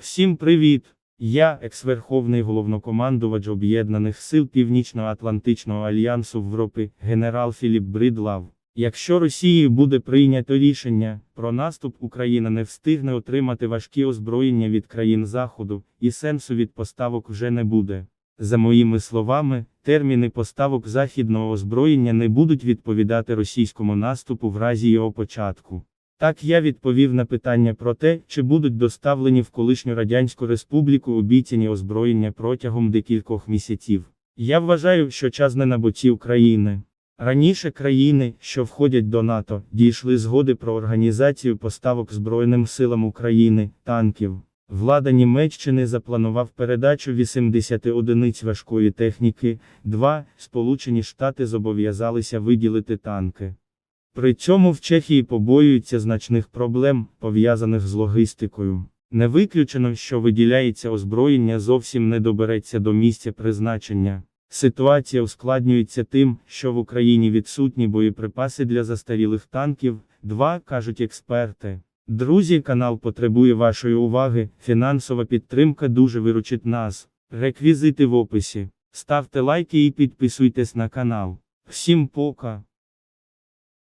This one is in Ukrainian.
Всім привіт! Я, екс-верховний головнокомандувач Об'єднаних сил Північно-Атлантичного альянсу Європи, генерал Філіп Бридлав. Якщо Росією буде прийнято рішення про наступ, Україна не встигне отримати важкі озброєння від країн Заходу, і сенсу від поставок вже не буде. За моїми словами, терміни поставок західного озброєння не будуть відповідати російському наступу в разі його початку. Так я відповів на питання про те, чи будуть доставлені в колишню Радянську Республіку обіцяні озброєння протягом декількох місяців. Я вважаю, що час не на боці України. Раніше країни, що входять до НАТО, дійшли згоди про організацію поставок Збройним силам України, танків. Влада Німеччини запланував передачу 80 одиниць важкої техніки, 2. Сполучені Штати зобов'язалися виділити танки. При цьому в Чехії побоюються значних проблем, пов'язаних з логістикою. Не виключено, що виділяється озброєння зовсім не добереться до місця призначення. Ситуація ускладнюється тим, що в Україні відсутні боєприпаси для застарілих танків, 2, кажуть експерти. Друзі, канал потребує вашої уваги, фінансова підтримка дуже виручить нас. Реквізити в описі. Ставте лайки і підписуйтесь на канал. Всім пока!